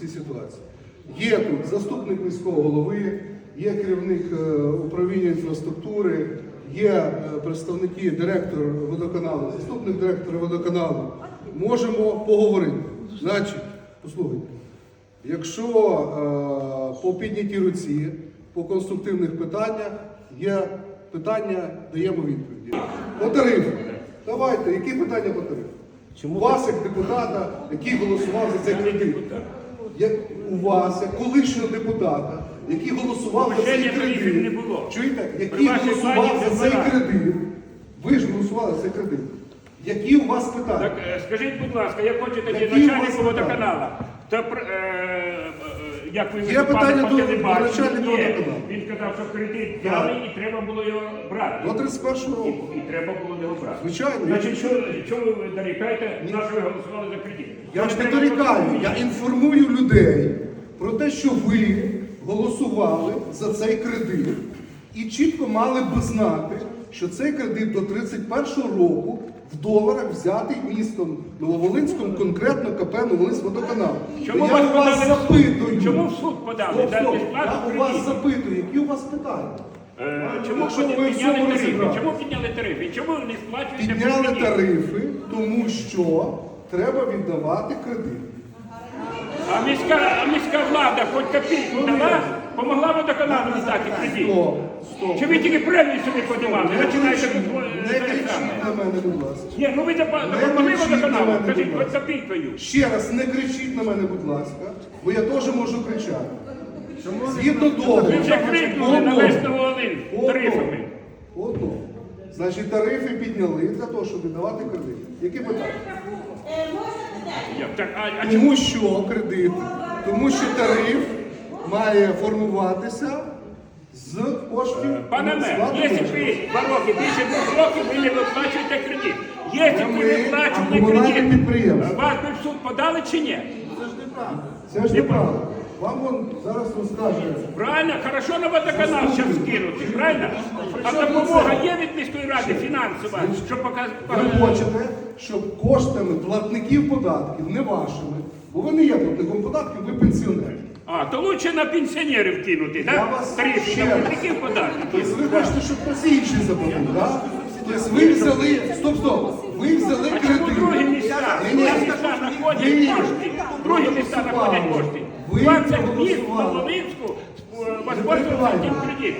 цій ситуації. Є тут заступник міського голови, є керівник е, управління інфраструктури, є е, представники директора водоканалу, заступник директора водоканалу. Можемо поговорити. Значить, послухайте, якщо е, по піднятій руці, по конструктивних питаннях є питання, даємо відповіді. По тарифу. Давайте, які питання по тарифу? У вас, як депутата, який голосував за цей кредит. Як у вас, як колишнього депутата, який голосував за цей кредит. не було. Чуєте? Який голосував за цей кредит. Ви ж голосували за цей кредит. Які у вас питання? Так, е, скажіть, будь ласка, я хочу тоді начальнику питання? водоканалу. Та, е, як ви Є питання по до- телебаченню? начальника Ні. водоканалу. Він сказав, що кредит взяли і треба було його брати. До 31 року. І, треба було його брати. Звичайно. Значить, що, що ви дорікаєте, на що ви голосували за кредит? Я ж не Треба дорікаю, я інформую людей про те, що ви голосували за цей кредит і чітко мали б знати, що цей кредит до 31 року в доларах взятий містом Нововолинськом, конкретно КП Нововолинськ водоканал. Чому я вас у вас подали в суд? запитую. Чому в суд подали? Стоп, За стоп. безплатну Я у вас запитую, які у вас питання? Е, Чому Якщо ви підняли цьому тарифи? розібрались. Чому підняли тарифи? Чому ви не сплачуєте Підняли кредит? тарифи, тому що треба віддавати кредит. А міська, а міська влада хоч копійку дала, помогла водоканалу віддати кредит. Стоп, стоп. Чи ви тільки премію собі подимали? Не Починаєте кричіть, не е, кричіть на мене, будь ласка. Ні, ну ви допомогли водоканалу, скажіть, будь хоч Ще раз, не кричіть на мене, будь ласка, бо я теж можу кричати. Згідно договору. Ви вже крикнули на весь Новолин тарифами. Одного. Значить, тарифи підняли для того, щоб віддавати кредит. Які питання? Так? А? Тому що кредит, тому що тариф має формуватися з коштів. Пане мер, якщо ви два роки, більше двох років, ви не виплачуєте кредит. Якщо ви виплачували комунальне кредит, вас би в суд подали чи ні? Це ж неправда. Вам вон зараз розкаже. Правильно, хорошо на водоканал зараз скинути, правильно? А допомога є від міської ради фінансова, щоб Ви хочете, щоб коштами платників податків, не вашими, бо ви не є платником податків, ви пенсіонер. А, то лучше на пенсіонерів кинути, Я так? вас ще раз. платників податків. Тобто ви хочете, щоб хтось інший заплатив, так? Тобто ви взяли, стоп, стоп, ви взяли А чому другі кредит. міста? Ні, ні. Другі міста знаходять кошти. Другі міста знаходять кошти. Ви 20 міст проголосували. на Волинську е, Не перебивайте,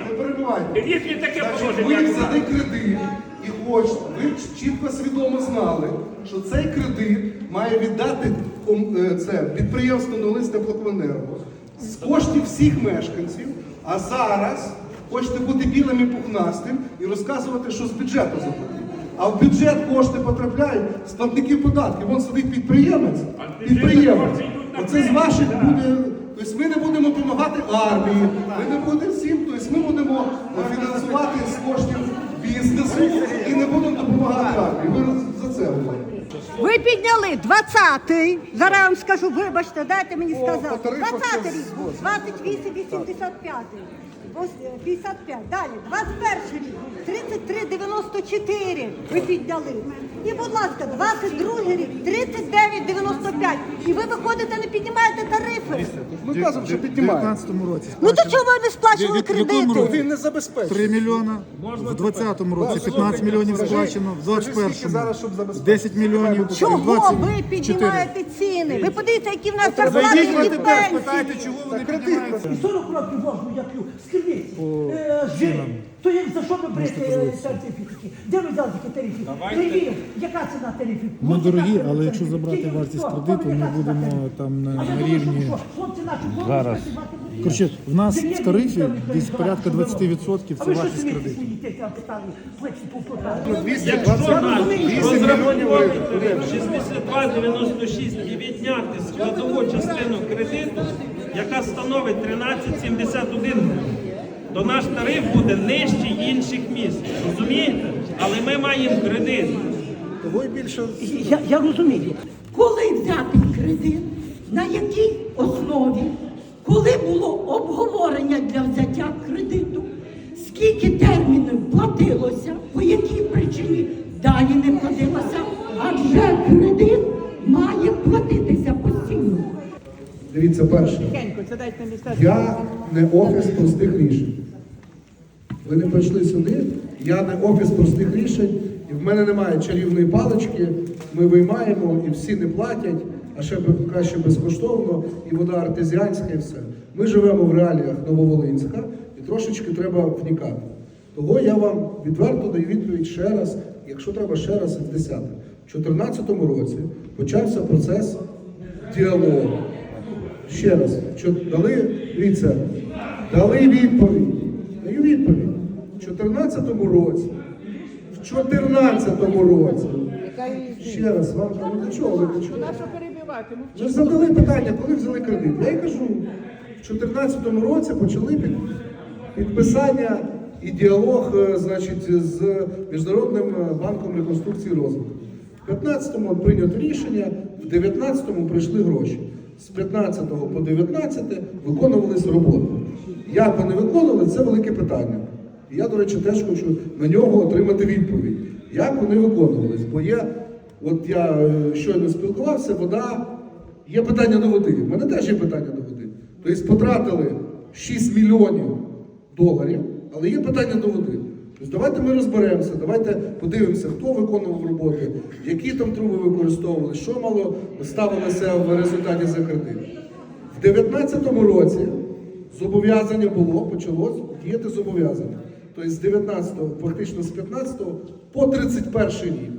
не перебивайте. Якщо таке Значить, ви взяли кредит і хочете, ви чітко свідомо знали, що цей кредит має віддати ком- е, це підприємство Нолиць Теплокомуненерго з коштів всіх мешканців, а зараз хочете бути білим і пухнастим і розказувати, що з бюджету заплатити. А в бюджет кошти потрапляють з платників податків. Вон сидить підприємець, підприємець. Оце з ваших буде. Тобто ми не будемо допомагати армії, ми не будемо всім, тобто ми будемо фінансувати з коштів бізнесу і не будемо допомагати армії. Ви за це говорите. Ви підняли 20-й. Зараз вам скажу, вибачте, дайте мені сказати. по тарифах 20-й це рік, згодом. 28, 85. Ось, е, 55. Далі, 21 рік, 33, 94 ви підняли. І, будь ласка, 22 рік, 39, 95. І ви виходите, не піднімаєте тарифи. Ми кажемо, що В піднімаємо. 2019 році Ну то чого ви не сплачували В якому кредити? році? Він не забезпечує. 3 мільйона, в 2020 році 15 мільйонів сплачено, в скажи, скільки зараз, щоб забезпечити? 10 мільйонів, в Чого 2024. ви піднімаєте ціни? Ви подивіться, які в нас Зайдіть зарплати в і АТБ, пенсії. спитайте, чого вони піднімаються. І 40 років можна я п'ю. Е, жиром. То як за що ви берете е, сертифіки? Де ви взяли такі тарифи? Львів, яка ціна тарифів? Ми Ось дорогі, але якщо забрати вартість кредиту, ми будемо там на- А на рівні- Зараз. Коротше, в нас тарифів тарифи, десь порядка 20% А це вартість кредиту. смієтесь, я питаю, плечі повпливали. 228 мільйонів гривень. 62,96 і відняти складову частину кредиту, яка становить 13,71, то наш тариф буде нижчий інших міст. Розумієте? Але ми маємо кредит. Того й більше Я, я розумію. Коли взятий кредит, на якій основі, коли було обговорення для взяття кредиту, скільки термінів платилося, по якій причині далі не платилося, адже кредит має платитися постійно. Дивіться, перше. Я не офіс простих рішень. Ви не прийшли сюди, я не офіс простих рішень, і в мене немає чарівної палички, ми виймаємо і всі не платять, а ще краще безкоштовно, і вода артезіанська, і все. Ми живемо в реаліях Нововолинська і трошечки треба вникати. Того я вам відверто даю відповідь ще раз, якщо треба ще раз і в 10. У 2014 році почався процес діалогу. Ще раз, що дали, дивіться, дали відповідь. Даю відповідь. В 14-му році. В 14-му році. Ще раз вам ну до чого ви до чого? Ви задали питання, коли взяли кредит. Я й кажу, в 2014 році почали під, підписання і діалог е, значить, з Міжнародним е, банком реконструкції і розвитку. В 15-му прийнято рішення, в 19-му прийшли гроші. З 15 по 19 виконувались роботи. Як вони виконували, це велике питання. І я, до речі, теж хочу на нього отримати відповідь. Як вони виконувались? Бо є, от я е, щойно спілкувався, вода, є питання до води. У мене теж є питання до води. Тобто потратили 6 мільйонів доларів, але є питання до води. Тобто давайте ми розберемося, давайте подивимося, хто виконував роботи, які там труби використовували, що мало ставилося в результаті за кредит. В 2019 році зобов'язання було, почалось діяти зобов'язання. Тобто з 19-го, фактично з 15-го по 31 рік.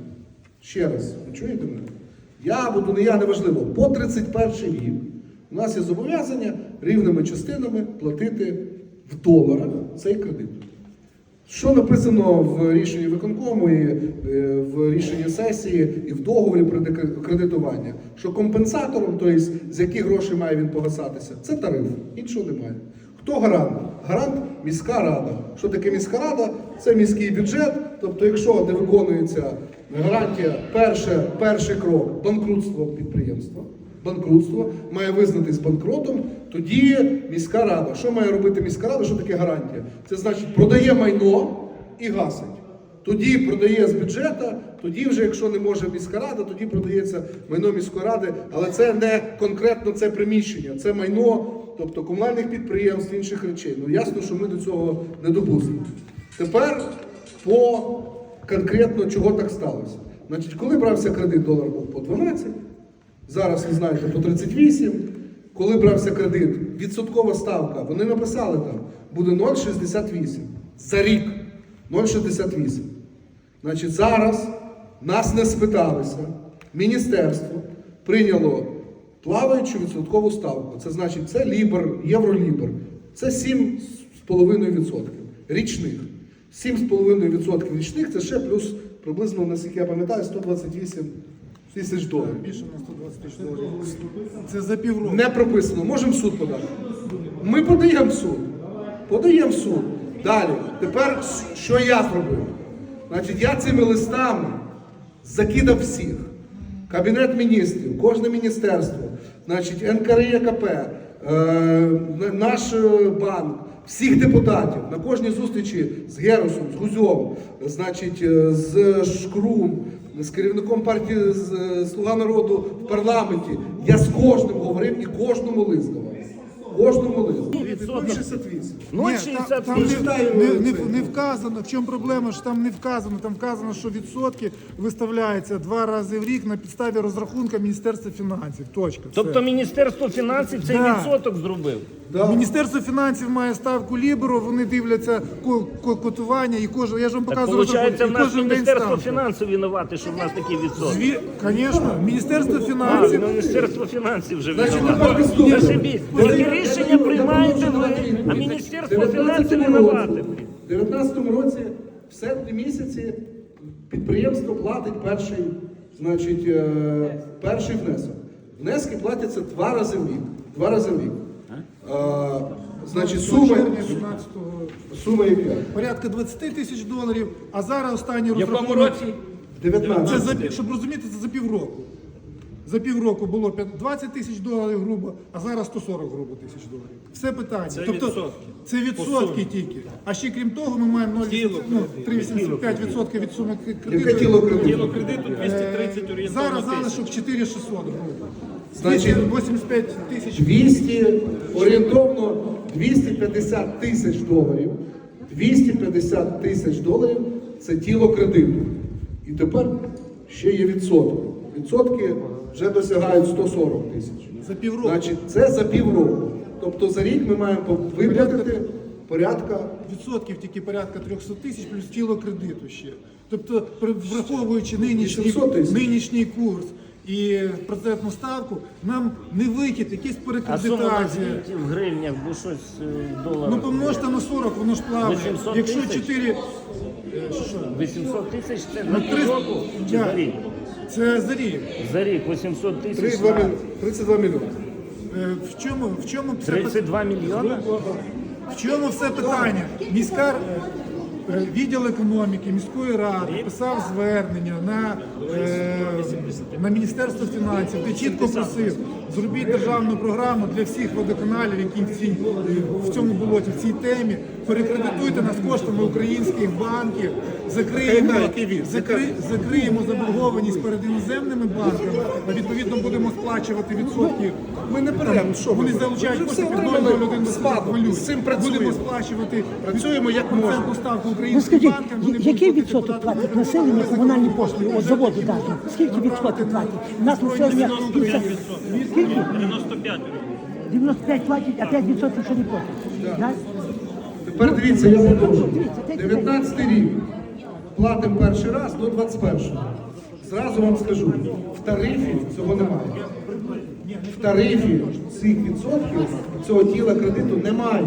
Ще раз, ви чуєте мене? Я буду, не я, неважливо, по 31 рік у нас є зобов'язання рівними частинами платити в доларах цей кредит. Що написано в рішенні виконкому і е, в рішенні сесії і в договорі про кредитування? Що компенсатором, тобто з яких грошей має він погасатися, це тариф, іншого немає. Хто гарант? Гарант міська рада. Що таке міська рада? Це міський бюджет. Тобто, якщо не виконується гарантія, перше, перший крок банкрутство підприємства. Банкрутство має визнатись банкротом, тоді міська рада. Що має робити міська рада? Що таке гарантія? Це значить продає майно і гасить. Тоді продає з бюджету, тоді вже, якщо не може міська рада, тоді продається майно міської ради, але це не конкретно це приміщення, це майно, тобто комунальних підприємств, інших речей. Ну ясно, що ми до цього не допустимо. Тепер по конкретно чого так сталося. Значить, коли брався кредит, долар був по 12, зараз ви знаєте по 38. Коли брався кредит, відсоткова ставка, вони написали там, буде 0,68 за рік. 0,68. Значить, зараз нас не спиталися. Міністерство прийняло плаваючу відсоткову ставку. Це значить, це лібер, євролібер. Це 7,5% річних. 7,5% річних це ще плюс приблизно, наскільки я пам'ятаю, 128 тисяч доларів. Більше на 120 тисяч доларів. Це за півроку. Не прописано. Можемо в суд подати. Ми подаємо в суд. Подаємо в суд. Далі. Тепер що я зробив? Значить, я цими листами закидав всіх. Кабінет міністрів, кожне міністерство, значить, НКРЄКП, е, наш е, банк, всіх депутатів на кожній зустрічі з Герусом, з Гузьом, значить, е, з Шкрум, з керівником партії з, е, Слуга народу в парламенті. Я з кожним говорив і кожному лист давав. Кожному лист. 0,68. Ну, Ні, там, там не, не, не, не вказано, в чому проблема, що там не вказано. Там вказано, що відсотки виставляються два рази в рік на підставі розрахунка Міністерства фінансів. Точка. Все. Тобто Міністерство фінансів цей Да. відсоток зробив. Міністерство фінансів має ставку Ліберу, вони дивляться ко- ко- котування і кожен. Я ж вам Так показував виходить, в і нас кожен день Міністерство ставка. фінансів винувате, що в нас такі відсотки. Зві... Звісно, Міністерство А, фінансів. ну, Міністерство фінансів вже Значить, винувате. тепер наступне. Зашибіть. Такі рішення приймаєте ви, а Міністерство фінансів винувате. У 19 році в серпні місяці підприємство платить перший, значить, е, перший внесок. Внески платяться два рази в рік. Два рази в рік. Значить, 17-го сума яка? порядка 20 тисяч доларів, а зараз останній В якому розрахунок. році? 19. Це за, щоб розуміти, це за півроку. За півроку було 20 тисяч доларів грубо, а зараз 140 грубо тисяч доларів. Все питання. Це тобто відсотки. це відсотки тільки. А ще крім того, ми маємо 0,85% ну, 3,85% від суми кредиту. тіло кредиту? 230 орієнтовно Зараз залишок 4600 грубо. Значить, 85 тисяч 200, орієнтовно 250 тисяч доларів. 250 тисяч доларів це тіло кредиту. І тепер ще є відсотки. Відсотки вже досягають 140 тисяч. за півроку. Значить, це за півроку. Тобто за рік ми маємо виплатити порядка відсотків тільки порядка 300 тисяч плюс тіло кредиту ще. Тобто, враховуючи нинішній, нинішній курс і процентну ставку, нам не вихід, якісь А назвіть в гривнях, бо щось е, в доларах. Ну помножте на 40, воно ж плаває. Якщо тисяч? 4, 800 тисяч це ну, на 300, півроку чи за рік? Це за рік. За рік 800 тисяч 32 на мільйони. 32 мільйони. Е, В чому, в чому це 32 мільйони? В чому все питання? Міська е, відділ економіки міської ради писав звернення на, е, на Міністерство фінансів, де чітко просив зробіть державну програму для всіх водоканалів, які в, цій, в цьому болоті, в цій темі. Перекредитуйте нас коштами українських банків, закриємо, закри, закриємо заборгованість перед іноземними банками, а відповідно будемо сплачувати відсотки. Ми не беремо, що Вони залучають кошти під 0,01 спадок. валют. З цим працюємо. Будемо сплачувати Працюємо як процентну можемо. ставку Ну українським скажіть, банкам. вони який відсоток платить населення комунальні послуги? От заводу дати. Скільки відсотків платить? Нас населення 50. Скільки? 95 95 платять, а 5 відсотків ще не платять. Так? Тепер дивіться, я продовжу. 19 рік. Платимо перший раз до 21-го. Зразу вам скажу, в тарифі цього немає. В тарифі цих відсотків цього тіла кредиту немає.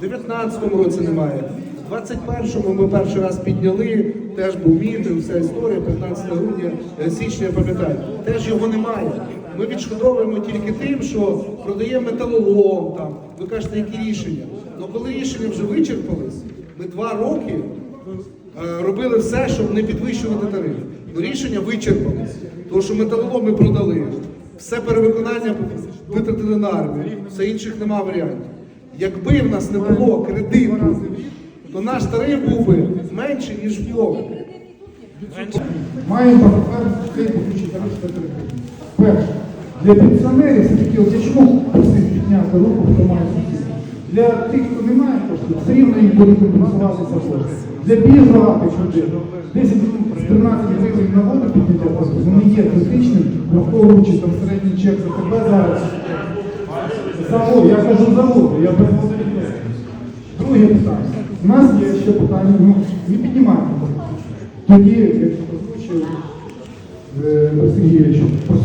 В 19-му році немає. В 21-му ми перший раз підняли, теж був мітинг, вся історія, 15 грудня, січня, я пам'ятаю. Теж його немає. Ми відшкодовуємо тільки тим, що продаємо металолом, там, ви кажете, які рішення. Ну коли рішення вже вичерпались, ми два роки е, робили все, щоб не підвищувати тариф. Ну рішення вичерпались. Тому що металолом ми продали, все перевиконання витратили на армію, все інших нема варіантів. Якби в нас не було кредиту, то наш тариф був би менший, ніж в Львові. Маємо цей публічний тариф кредит. Перше, для пенсіонерів, все-таки, от чому підняти руку, хто має субсидії? Для тих, хто не має коштів, все рівно їм буде компенсуватися кошти. Для більш багатих людей 10 13 гривень на воду підняття коштів, вони є критичним, враховуючи там середній чек за тебе зараз. Завод, я кажу заводи, я без. Друге питання. У нас є ще питання, ну, не піднімаємо. Тоді, як озвучив е, Сергійович,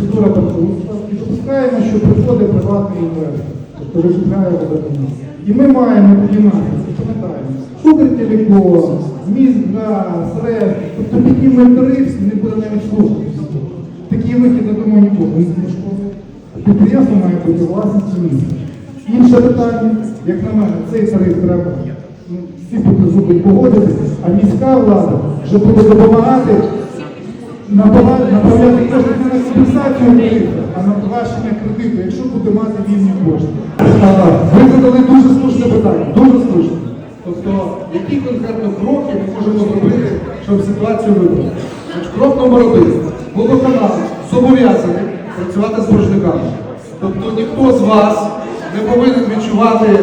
процедура банкрутства, і допускаємо, що приходить приватний інвестор, тобто викупляє водоканал. І ми маємо піднімати, пам'ятаємо, Укртелеком, Міськгаз, РЕС, тобто піднімемо тариф, не буде навіть слухати. Такий вихід, я думаю, нікого не влаштовує. Підприємство має бути власністю міста. Інше питання, як на мене, цей тариф треба ну, всі будуть зуби погодитися, а міська влада вже буде допомагати направляти не на компенсацію тарифу, а на погашення кредиту, якщо буде мати вільні кошти. Ви задали дуже слушне питання, дуже слушне. Тобто, які конкретно кроки ми можемо зробити, щоб ситуацію виправити? Крок номер один. Водоканал зобов'язаний працювати з боржниками. Тобто ніхто з вас не повинен відчувати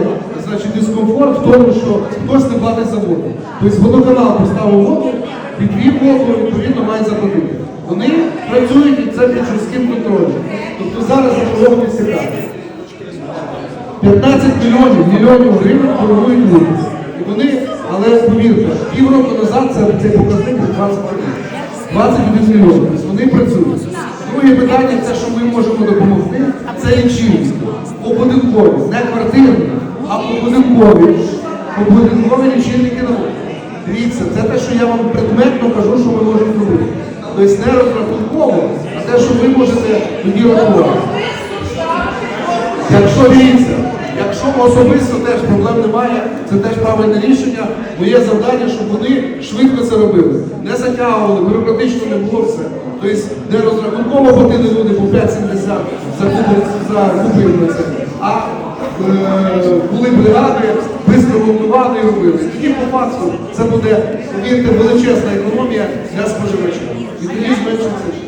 значить, дискомфорт в тому, що хтось не платить за воду. Тобто водоканал поставив воду, підвів воду, відповідно має заплатити. Вони працюють і це під жорстким контролем. Тобто зараз заплановується так. 15 мільйонів мільйонів гривень торгують люди. І вони, але повірте, півроку назад це цей показник 20 років. 21 мільйон. Тобто вони працюють. Друге питання, це що ми можемо допомогти, це лічильники. Побудинкові, не квартирні, а побудинкові. Побудинкові лічильники на воду. Дивіться, це те, що я вам предметно кажу, що ми можемо зробити. Тобто не розрахунково, а те, що ви можете тоді рахувати. Якщо дивіться, якщо особисто теж проблем немає, це теж правильне рішення. Моє завдання, щоб вони швидко це робили. Не затягували, бюрократично не було все. Тобто не розрахунково ходили люди по 5,70 за купи за на це. А були бригади, швидко монтували і робили. Тоді по факту це буде, повірте, величезна економія для споживачів. І тоді зменшиться.